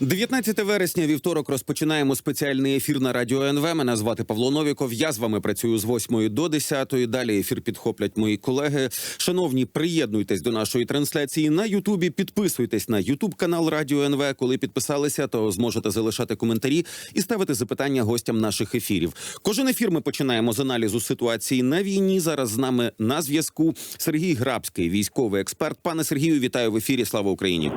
19 вересня, вівторок, розпочинаємо спеціальний ефір на радіо НВ. Мене звати Павло Новіков. Я з вами працюю з 8 до 10. Далі ефір підхоплять мої колеги. Шановні, приєднуйтесь до нашої трансляції на Ютубі. Підписуйтесь на Ютуб канал Радіо НВ. Коли підписалися, то зможете залишати коментарі і ставити запитання гостям наших ефірів. Кожен ефір ми починаємо з аналізу ситуації на війні. Зараз з нами на зв'язку Сергій Грабський, військовий експерт. Пане Сергію, вітаю в ефірі. Слава Україні.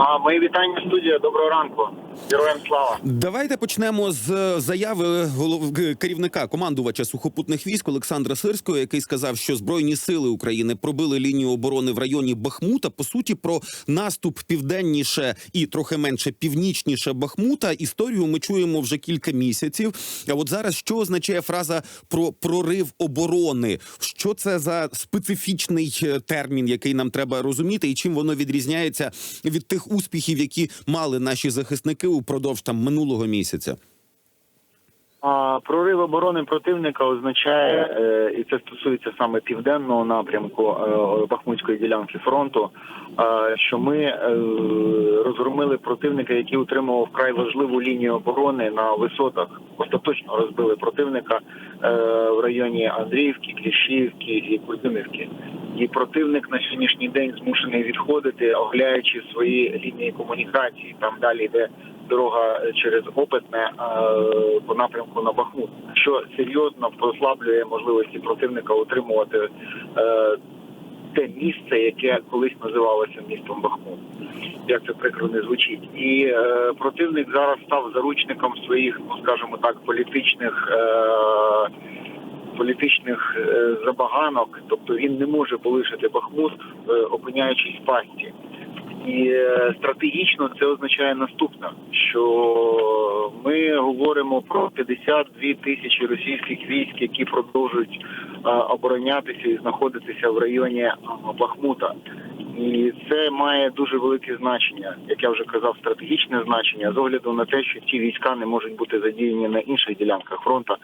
А мої вітання студія. Доброго ранку. Героям слава. Давайте почнемо з е, заяви голов... керівника командувача сухопутних військ Олександра Сирського, який сказав, що збройні сили України пробили лінію оборони в районі Бахмута. По суті, про наступ південніше і трохи менше північніше Бахмута. Історію ми чуємо вже кілька місяців. А от зараз що означає фраза про прорив оборони? Що це за специфічний е, термін, який нам треба розуміти, і чим воно відрізняється від тих успіхів, які мали наші захисники упродовж там минулого місяця? А, прорив оборони противника означає, е, і це стосується саме південного напрямку е, Бахмутської ділянки фронту. е, що ми е, розгромили противника, який утримував вкрай важливу лінію оборони на висотах. Остаточно розбили противника е, в районі Андріївки, Кліщівки і Курдюмівки. І противник на сьогоднішній день змушений відходити, оглядаючи свої лінії комунікації. Там далі йде дорога через опитне е, по напрямку на Бахмут, що серйозно послаблює можливості противника утримувати е, те місце, яке колись називалося містом Бахмут. Як це прикро не звучить, і е, противник зараз став заручником своїх, ну скажімо так, політичних. Е, Політичних е, забаганок, тобто він не може полишити Бахмут, е, опиняючись в пасті. І е, стратегічно це означає наступне, що ми говоримо про 52 тисячі російських військ, які продовжують оборонятися і знаходитися в районі Бахмута. І це має дуже велике значення, як я вже казав, стратегічне значення з огляду на те, що ці війська не можуть бути задіяні на інших ділянках фронту,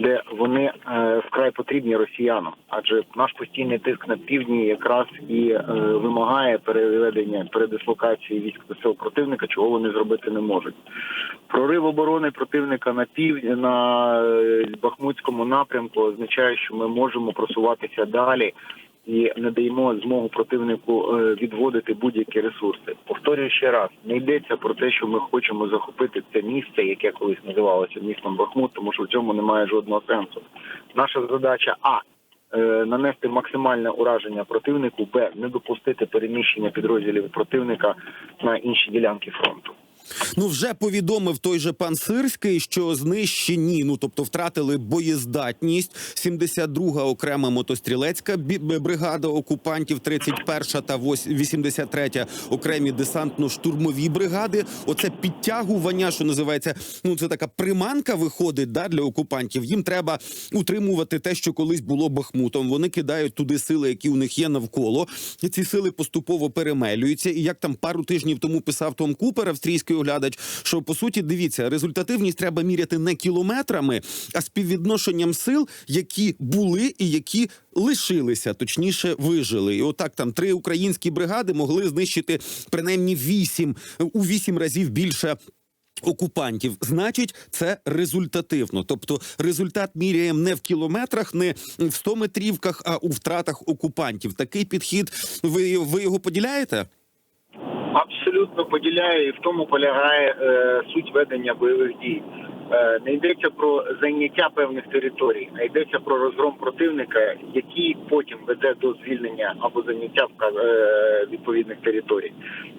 де вони е, вкрай потрібні росіянам, адже наш постійний тиск на півдні якраз і е, вимагає переведення передислокації військ до сил противника, чого вони зробити не можуть. Прорив оборони противника на пів на е, Бахмутському напрямку означає, що ми можемо просуватися далі і не даємо змогу противнику е, відводити будь-які ресурси. Повторюю ще раз: не йдеться про те, що ми хочемо захопити це місце, яке колись називалося містом Бахмут, тому що в цьому немає жодного сенсу. Наша задача а. е, Нанести максимальне ураження противнику, б не допустити переміщення підрозділів противника на інші ділянки фронту. Ну вже повідомив той же пан Сирський, що знищені, ну тобто втратили боєздатність. 72-га окрема мотострілецька бригада окупантів, 31-ша та вось- 83-я окремі десантно-штурмові бригади. Оце підтягування, що називається, ну це така приманка виходить да, для окупантів. Їм треба утримувати те, що колись було Бахмутом. Вони кидають туди сили, які у них є навколо. І ці сили поступово перемелюються. І як там пару тижнів тому писав Том Купер, австрійський оглядач, що по суті дивіться, результативність треба міряти не кілометрами, а співвідношенням сил, які були і які лишилися, точніше вижили. І отак там три українські бригади могли знищити принаймні вісім у вісім разів більше. Окупантів, значить, це результативно. Тобто, результат міряємо не в кілометрах, не в 100 метрівках, а у втратах окупантів. Такий підхід. Ви, ви його поділяєте? Абсолютно поділяю, і в тому полягає е, суть ведення бойових дій. Е, не йдеться про зайняття певних територій, а йдеться про розгром противника, який потім веде до звільнення або заняття е, відповідних територій.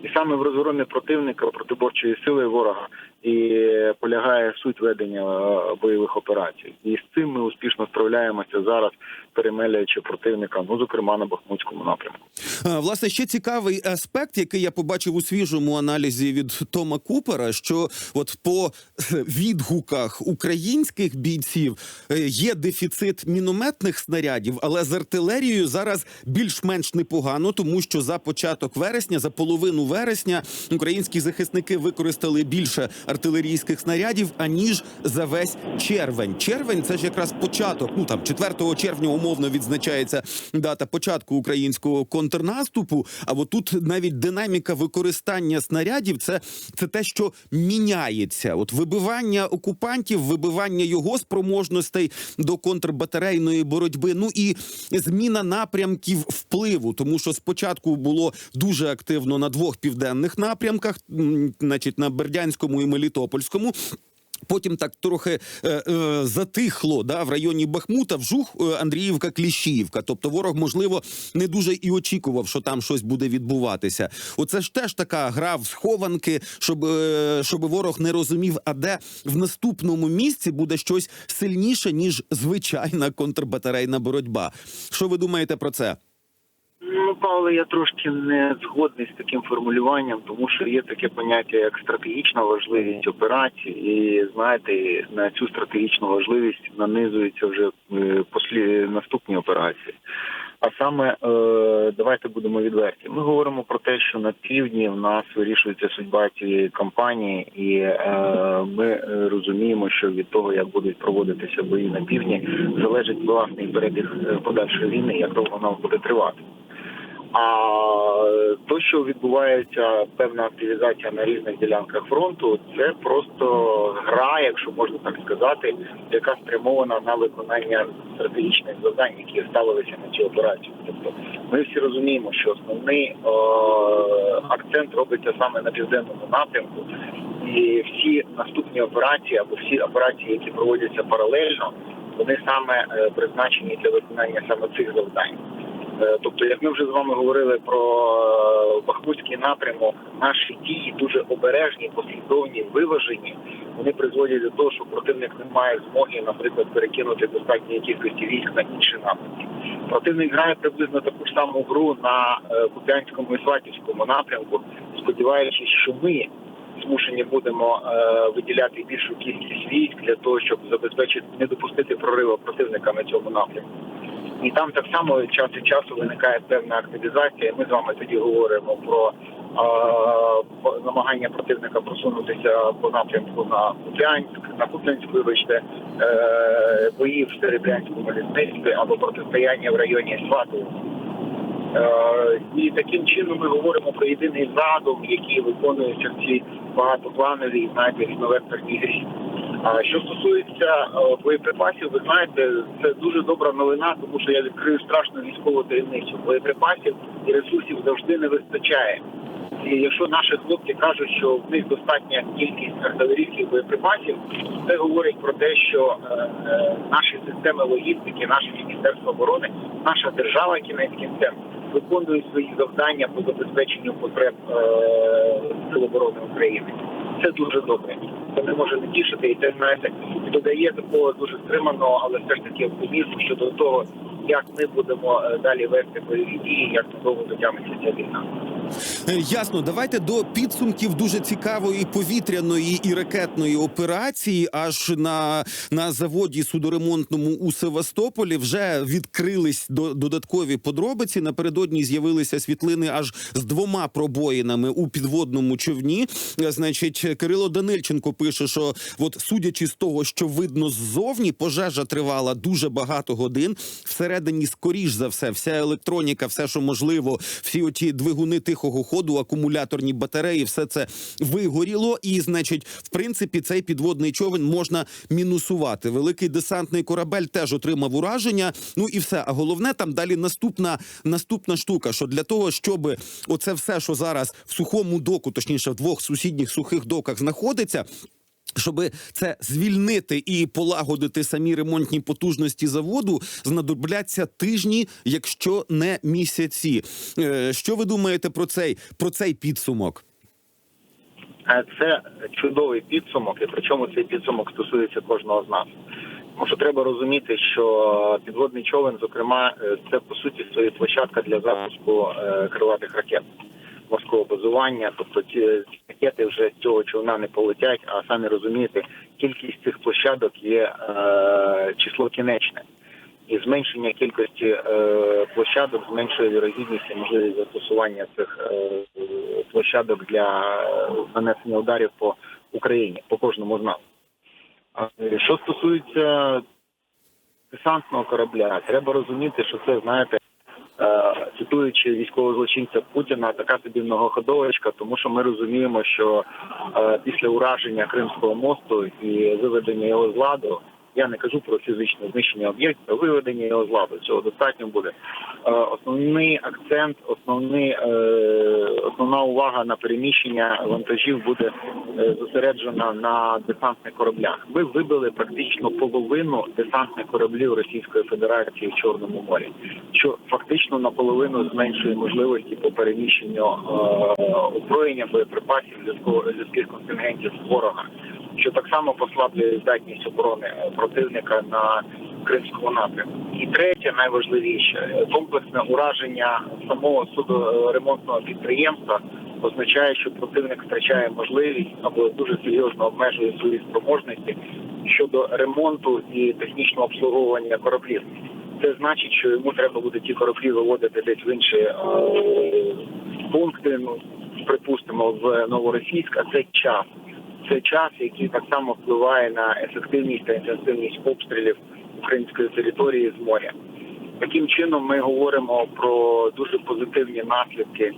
І саме в розгромі противника протиборчої сили ворога і полягає суть ведення е, бойових операцій. І з цим ми успішно справляємося зараз, перемеляючи противника, ну зокрема на Бахмутському напрямку. Власне, ще цікавий аспект, який я побачив у свіжому аналізі від Тома Купера, що от по відгуку руках українських бійців е, є дефіцит мінометних снарядів, але з артилерією зараз більш-менш непогано, тому що за початок вересня, за половину вересня, українські захисники використали більше артилерійських снарядів аніж за весь червень. Червень це ж якраз початок. Ну там 4 червня умовно відзначається дата початку українського контрнаступу. А тут навіть динаміка використання снарядів це, це те, що міняється. От вибивання окупантів, вибивання його спроможностей до контрбатарейної боротьби. Ну і зміна напрямків впливу, тому що спочатку було дуже активно на двох південних напрямках, значить на Бердянському і Мелітопольському. Потім так трохи е, е, затихло да, в районі Бахмута, вжух е, Андріївка, Кліщіївка. Тобто ворог, можливо, не дуже і очікував, що там щось буде відбуватися. Оце ж теж така гра в схованки, щоб, е, щоб ворог не розумів, а де в наступному місці буде щось сильніше, ніж звичайна контрбатарейна боротьба. Що ви думаєте про це? Ну, Павле, я трошки не згодний з таким формулюванням, тому що є таке поняття як стратегічна важливість операції, і знаєте, на цю стратегічну важливість нанизуються вже е, послі наступні операції. А саме е, давайте будемо відверті. Ми говоримо про те, що на півдні в нас вирішується судьба цієї кампанії, і е, ми розуміємо, що від того, як будуть проводитися бої на півдні, залежить власний перебіг подальшої війни, як довго вона буде тривати. А то, що відбувається певна активізація на різних ділянках фронту, це просто гра, якщо можна так сказати, яка спрямована на виконання стратегічних завдань, які ставилися на цю операцію. Тобто, ми всі розуміємо, що основний е, акцент робиться саме на південному напрямку, і всі наступні операції або всі операції, які проводяться паралельно, вони саме е, призначені для виконання саме цих завдань. Е, Тобто, як ми вже з вами говорили про е, Бахмутський напрямок, наші дії дуже обережні, послідовні, виважені. Вони призводять до того, що противник не має змоги, наприклад, перекинути достатньої кількості військ на інші напрямки. Противник грає приблизно таку ж саму гру на е, Куп'янському і Сватівському напрямку, сподіваючись, що ми змушені будемо виділяти більшу кількість військ для того, щоб забезпечити не допустити прориву противника на цьому напрямку. І там так само час від часу виникає певна активізація. Ми з вами тоді говоримо про е, намагання противника просунутися по напрямку на Куп'янськ, на Куп'янськ, вибачте, е, бої в Серебрянському лісництві або протистояння в районі Сватового. Е, І таким чином ми говоримо про єдиний задум, який виконується в цій багатоплановій знаєте, різновекторній грі. А що стосується е, боєприпасів, ви знаєте, це дуже добра новина, тому що я відкрию страшну військову таємницю. Боєприпасів і ресурсів завжди не вистачає. І якщо наші хлопці кажуть, що в них достатня кількість артилерійських боєприпасів, це говорить про те, що е, е, наші системи логістики, наше міністерство оборони, наша держава кінець кінцем виконують свої завдання по забезпеченню потреб Сил оборони України. Це дуже добре. Це не може не тішити, і це знаєте додає такого дуже стриманого, але все ж таки оптимізму щодо того, як ми будемо е, далі вести бойові дії, як довго дотягнеться ця війна. Е, Ясно, давайте до підсумків дуже цікавої повітряної і ракетної операції. Аж на, на заводі судоремонтному у Севастополі вже відкрились до, додаткові подробиці. Напередодні з'явилися світлини аж з двома пробоїнами у підводному човні. Е, Значить, Кирило Данильченко пише, що от судячи з того, що видно ззовні, пожежа тривала дуже багато годин. Всередині, скоріш за все, вся електроніка, все, що можливо, всі оті двигуни тихого ходу, акумуляторні батареї, все це вигоріло. І, значить, в принципі, цей підводний човен можна мінусувати. Великий десантний корабель теж отримав ураження. Ну і все. А головне там далі наступна наступна штука. Що для того, щоб оце все, що зараз в сухому доку, точніше, в двох сусідніх сухих доках знаходиться. Щоб це звільнити і полагодити самі ремонтні потужності заводу, знадобляться тижні, якщо не місяці. Е, Що ви думаєте про цей про цей підсумок? Е, Це чудовий підсумок, і причому цей підсумок стосується кожного з нас. Тому що треба розуміти, що підводний човен, зокрема, е, це по суті своє площадка для запуску крилатих ракет морського базування. Тобто ці ракети вже з цього човна не полетять, а самі розумієте, кількість цих площадок є е, число кінечне. І зменшення кількості е, площадок зменшує вірогідність і можливість застосування цих е, площадок для е, нанесення ударів по Україні, по кожному з нас. Що стосується десантного корабля, треба розуміти, що це, знаєте, цитуючи військового злочинця Путіна, така собі многоходовочка, тому що ми розуміємо, що е, після ураження Кримського мосту і виведення його з ладу. Я не кажу про фізичне знищення об'єктів, виведення його з ладу. Цього достатньо буде. Е, Основний акцент, основний, е, основна увага на переміщення вантажів буде е, зосереджена на десантних кораблях. Ми вибили практично половину десантних кораблів Російської Федерації в Чорному морі, що фактично наполовину зменшує можливості по переміщенню озброєння, боєприпасів людських контингентів з ворога, що так само послаблює здатність оборони противника на Кримському напрямку. І третє, найважливіше, комплексне ураження самого судоремонтного підприємства означає, що противник втрачає можливість або дуже серйозно обмежує свої спроможності щодо ремонту і технічного обслуговування кораблів. Це значить, що йому треба буде ті кораблі виводити десь в інші е, пункти. Ну припустимо, в Новоросійськ, а це час. Це час, який так само впливає на ефективність та інтенсивність обстрілів української території з моря. Таким чином, ми говоримо про дуже позитивні наслідки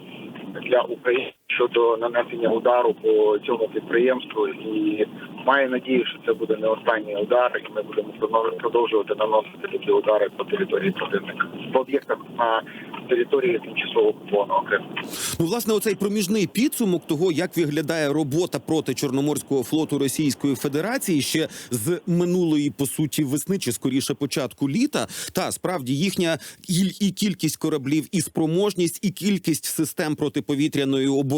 для України щодо нанесення удару по цьому підприємству, і маю надію, що це буде не останній удар, і ми будемо продовжувати наносити такі удари по території противника по об'єктах на території тимчасово окупованого Криму. Ну, власне, оцей проміжний підсумок того, як виглядає робота проти Чорноморського флоту Російської Федерації ще з минулої по суті весни, чи скоріше початку літа. Та справді їхня і кількість кораблів, і спроможність, і кількість систем протиповітряної оборони,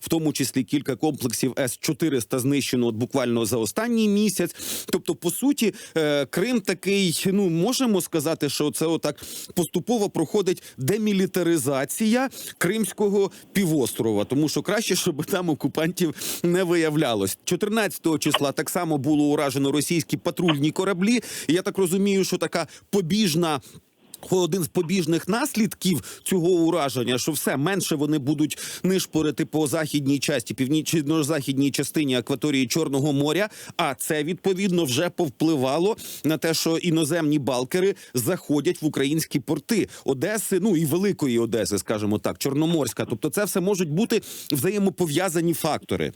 в тому числі кілька комплексів С 400 знищено от буквально за останній місяць. Тобто, по суті, е, Крим такий, ну можемо сказати, що це отак поступово проходить демілітаризація Кримського півострова, тому що краще, щоб там окупантів не виявлялось. 14 числа так само було уражено російські патрульні кораблі. Я так розумію, що така побіжна. Один з побіжних наслідків цього ураження, що все менше вони будуть нишпорити по західній часті, північно-західній частині акваторії Чорного моря. А це відповідно вже повпливало на те, що іноземні балкери заходять в українські порти Одеси, ну і Великої Одеси, скажімо так, Чорноморська. Тобто, це все можуть бути взаємопов'язані фактори.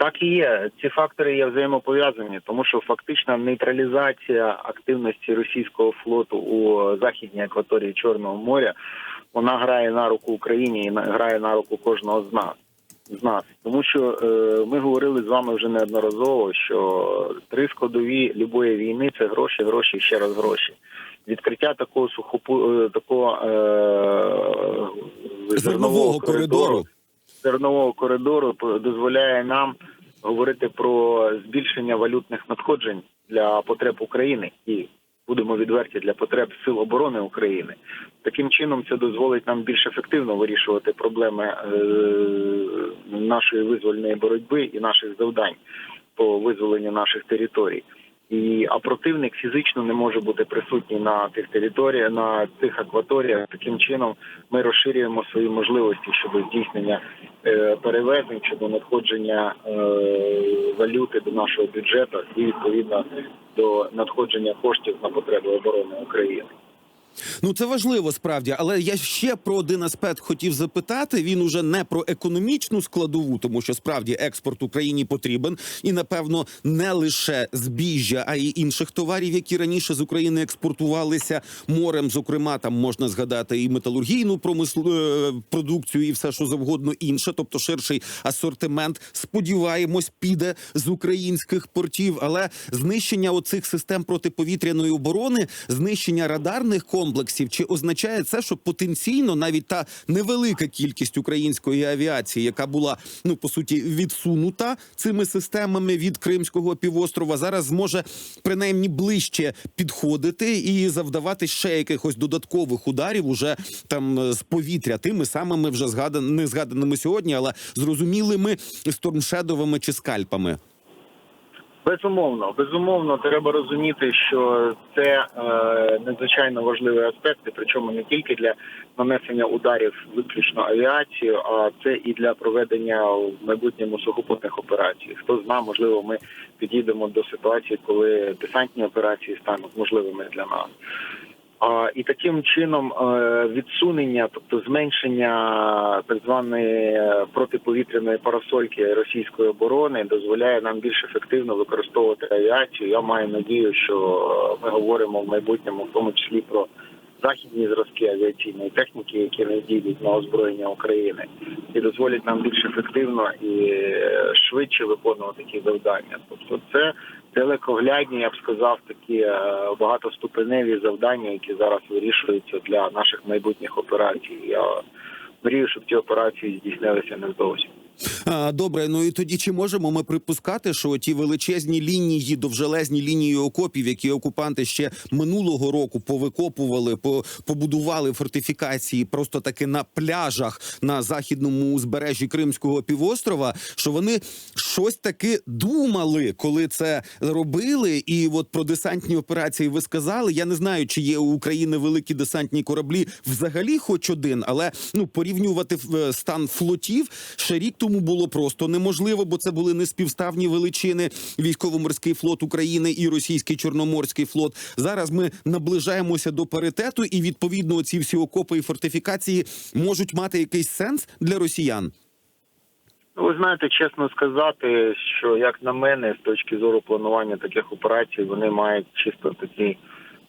Так і є. Ці фактори є взаємопов'язані, тому що фактична нейтралізація активності російського флоту у західній акваторії Чорного моря вона грає на руку Україні і грає на руку кожного з нас. З нас, тому що е, ми говорили з вами вже неодноразово, що три складові любої війни це гроші, гроші ще раз гроші. Відкриття такого сухопу е, такого е, Зернового коридору. Зернового коридору дозволяє нам говорити про збільшення валютних надходжень для потреб України і будемо відверті для потреб сил оборони України. Таким чином це дозволить нам більш ефективно вирішувати проблеми е, нашої визвольної боротьби і наших завдань по визволенню наших територій. І а противник фізично не може бути присутній на тих територіях, на цих акваторіях. Таким чином ми розширюємо свої можливості щодо здійснення е, перевезень, щодо надходження е, валюти до нашого бюджету і відповідно до надходження коштів на потреби оборони України. Ну це важливо справді, але я ще про один аспект хотів запитати. Він уже не про економічну складову, тому що справді експорт Україні потрібен, і напевно не лише збіжжя, а й інших товарів, які раніше з України експортувалися морем. Зокрема, там можна згадати і металургійну промислу е, продукцію, і все, що завгодно інше, тобто ширший асортимент. Сподіваємось, піде з українських портів, але знищення оцих систем протиповітряної оборони, знищення радарних комплексів, чи означає це, що потенційно навіть та невелика кількість української авіації, яка була ну по суті відсунута цими системами від Кримського півострова, зараз зможе принаймні ближче підходити і завдавати ще якихось додаткових ударів уже там е, з повітря, тими самими вже згадан, не згаданими сьогодні, але зрозумілими стормшедовими чи скальпами. Безумовно, безумовно, треба розуміти, що це е, надзвичайно важливий аспект, причому не тільки для нанесення ударів виключно авіацію, а це і для проведення в майбутньому сухопутних операцій. Хто зна, можливо, ми підійдемо до ситуації, коли десантні операції стануть можливими для нас. І таким чином е, відсунення, тобто зменшення так званої е, протиповітряної парасольки російської оборони, дозволяє нам більш ефективно використовувати авіацію. Я маю надію, що ми говоримо в майбутньому, в тому числі про західні зразки авіаційної техніки, які надійдуть на озброєння України, і дозволять нам більш ефективно і е, швидше виконувати ті завдання. Тобто, це далекоглядні, я б сказав, такі е, багатоступеневі завдання, які зараз вирішуються для наших майбутніх операцій. Я мрію, щоб ті операції здійснилися невдовзі. Добре, ну і тоді чи можемо ми припускати, що ті величезні лінії, довжелезні лінії окопів, які окупанти ще минулого року повикопували, по, побудували фортифікації просто таки на пляжах на західному узбережжі Кримського півострова, що вони щось таки думали, коли це робили. І от про десантні операції ви сказали. Я не знаю, чи є у України великі десантні кораблі взагалі, хоч один, але ну порівнювати е, стан флотів ще рік тому було просто неможливо, бо це були неспівставні величини. Військово-морський флот України і російський чорноморський флот. Зараз ми наближаємося до паритету, і відповідно ці всі окопи і фортифікації можуть мати якийсь сенс для росіян. Ну, ви знаєте, чесно сказати, що як на мене, з точки зору планування таких операцій, вони мають чисто такий е,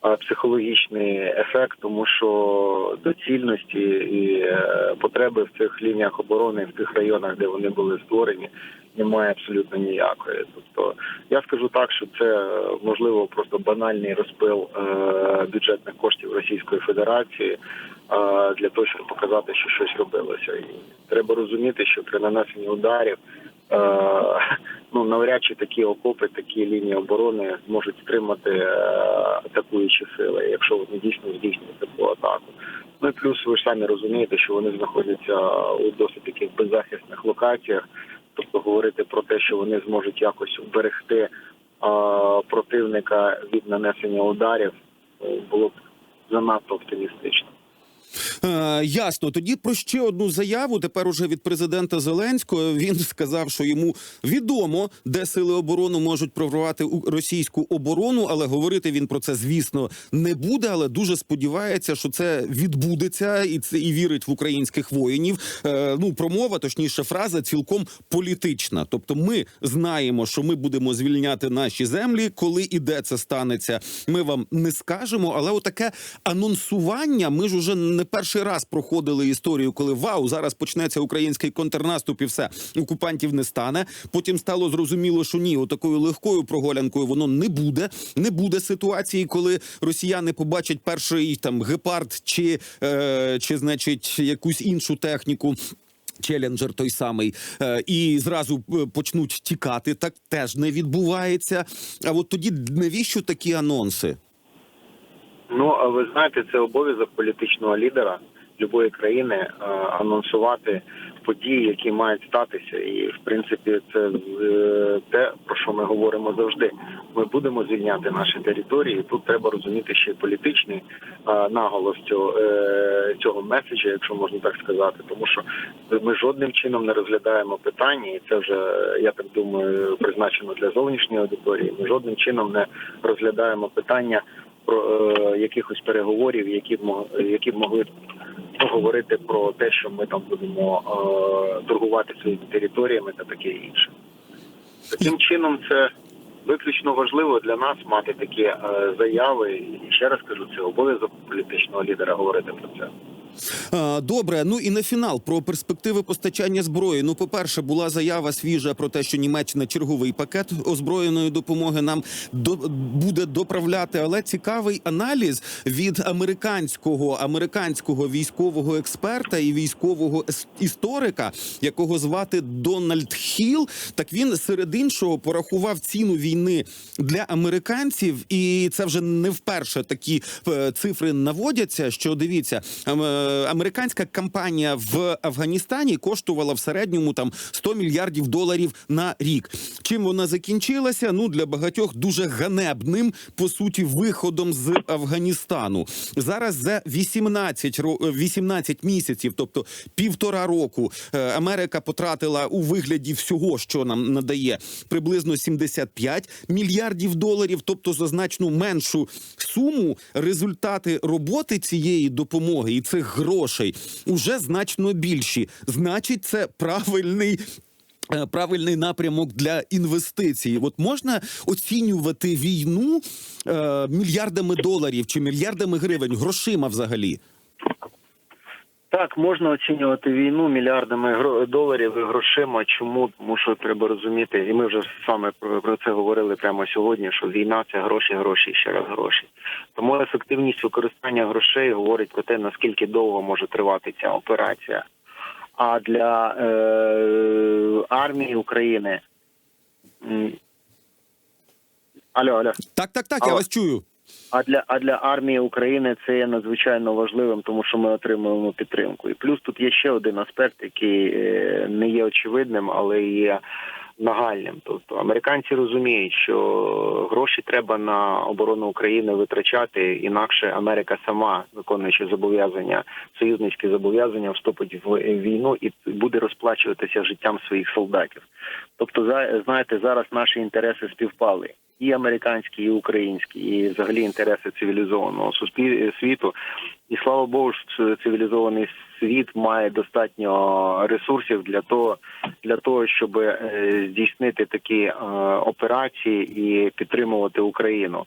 психологічний ефект, тому що доцільності і е, потреби в цих лініях оборони в тих районах, де вони були створені, немає абсолютно ніякої. Тобто я скажу так, що це е, можливо просто банальний розпил е, бюджетних коштів Російської Федерації е, для того, щоб показати, що щось робилося. І треба розуміти, що при нанесенні ударів е, ну навряд чи такі окопи, такі лінії оборони зможуть стримати е, атакуючі сили, якщо вони дійсно здійснюють таку атаку. Ну і плюс ви ж самі розумієте, що вони знаходяться у досить таких беззахисних локаціях. Тобто говорити про те, що вони зможуть якось вберегти е, противника від нанесення ударів, е, було б занадто оптимістично. Е, ясно. Тоді про ще одну заяву. Тепер уже від президента Зеленського він сказав, що йому відомо, де сили оборони можуть прорвати російську оборону, але говорити він про це, звісно, не буде. Але дуже сподівається, що це відбудеться, і це і вірить в українських воїнів. Е, ну, промова, точніше, фраза цілком політична. Тобто, ми знаємо, що ми будемо звільняти наші землі. Коли і де це станеться, ми вам не скажемо. Але отаке анонсування. Ми ж уже не перший раз проходили історію, коли вау, зараз почнеться український контрнаступ, і все окупантів не стане. Потім стало зрозуміло, що ні, отакою легкою прогулянкою воно не буде. Не буде ситуації, коли росіяни побачать перший там гепард чи, е, чи значить якусь іншу техніку. Челенджер той самий, е, і зразу е, почнуть тікати. Так теж не відбувається. А от тоді навіщо такі анонси? Ну а ви знаєте, це обов'язок політичного лідера любої країни е, анонсувати події, які мають статися, і в принципі це е, те, про що ми говоримо завжди. Ми будемо звільняти наші території. Тут треба розуміти ще політичний е, наголос цього, цього меседжа, якщо можна так сказати, тому що ми жодним чином не розглядаємо питання, і це вже я так думаю призначено для зовнішньої аудиторії. Ми жодним чином не розглядаємо питання про е, якихось переговорів, які б які б могли поговорити про те, що ми там будемо е, торгувати своїми територіями та таке інше. Таким чином, це виключно важливо для нас мати такі е, заяви. І ще раз кажу, це обов'язок політичного лідера говорити про це. Добре, ну і на фінал про перспективи постачання зброї. Ну, по-перше, була заява свіжа про те, що Німеччина черговий пакет озброєної допомоги нам до, буде доправляти. Але цікавий аналіз від американського американського військового експерта і військового історика, якого звати Дональд Хіл. Так він серед іншого порахував ціну війни для американців, і це вже не вперше такі е, цифри наводяться. Що дивіться, ам- е, американська кампанія в Афганістані коштувала в середньому там 100 мільярдів доларів на рік. Чим вона закінчилася? Ну для багатьох дуже ганебним по суті виходом з Афганістану. Зараз за 18, ро- 18 місяців, тобто півтора року, е, Америка потратила у вигляді всього, що нам надає, приблизно 75 мільярдів доларів, тобто за значно меншу суму. Результати роботи цієї допомоги і цих грошей уже значно більші. Значить, це правильний. е, Правильний напрямок для інвестицій. От можна оцінювати війну е, мільярдами доларів чи мільярдами гривень, грошима взагалі. Так, можна оцінювати війну мільярдами доларів і грошима. Чому? Тому що треба розуміти, і ми вже саме про, про це говорили прямо сьогодні. Що війна це гроші, гроші ще раз гроші. Тому ефективність використання грошей говорить про те, наскільки довго може тривати ця операція. А для е, армії України. Алло, алло. Так, так, так, я вас чую. А для а для армії України це є надзвичайно важливим, тому що ми отримуємо підтримку. І плюс тут є ще один аспект, який е, не є очевидним, але є нагальним. Тобто американці розуміють, що гроші треба на оборону України витрачати, інакше Америка сама, виконуючи зобов'язання, союзницькі зобов'язання, вступить в війну і буде розплачуватися життям своїх солдатів. Тобто, знаєте, зараз наші інтереси співпали. І американські, і українські, і взагалі інтереси цивілізованого світу. І слава Богу, що цивілізований світ має достатньо ресурсів для того, для того, щоб е, здійснити такі е, операції і підтримувати Україну,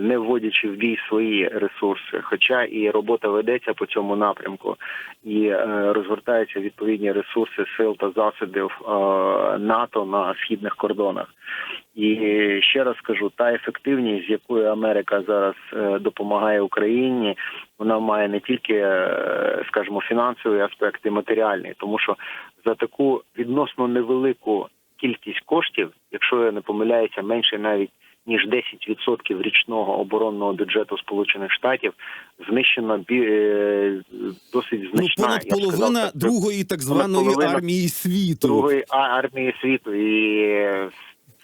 не вводячи в бій свої ресурси. Хоча і робота ведеться по цьому напрямку, і е, розгортаються відповідні ресурси сил та засобів е, НАТО на східних кордонах. І ще раз скажу, та ефективність, з якою Америка зараз е, допомагає Україні, вона має не тільки, е, скажімо, фінансовий аспект і матеріальний, тому що за таку відносно невелику кількість коштів, якщо я не помиляюся, менше навіть ніж 10% річного оборонного бюджету Сполучених Штатів, знищена бі- е, досить Ну, значна понад б сказав, половина так, другої так званої армії світу. другої а- армії світу. І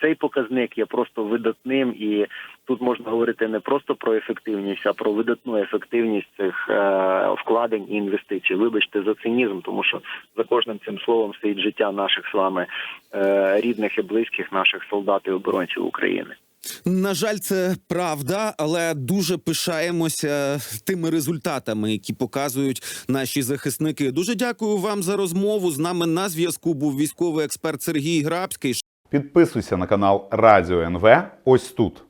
цей показник є просто видатним, і тут можна говорити не просто про ефективність, а про видатну ефективність цих е, вкладень і інвестицій. Вибачте за цинізм, тому що за кожним цим словом стоїть життя наших з вами е, рідних і близьких наших солдат і оборонців України. На жаль, це правда, але дуже пишаємося тими результатами, які показують наші захисники. Дуже дякую вам за розмову. З нами на зв'язку був військовий експерт Сергій Грабський. Підписуйся на канал Радіо НВ ось тут.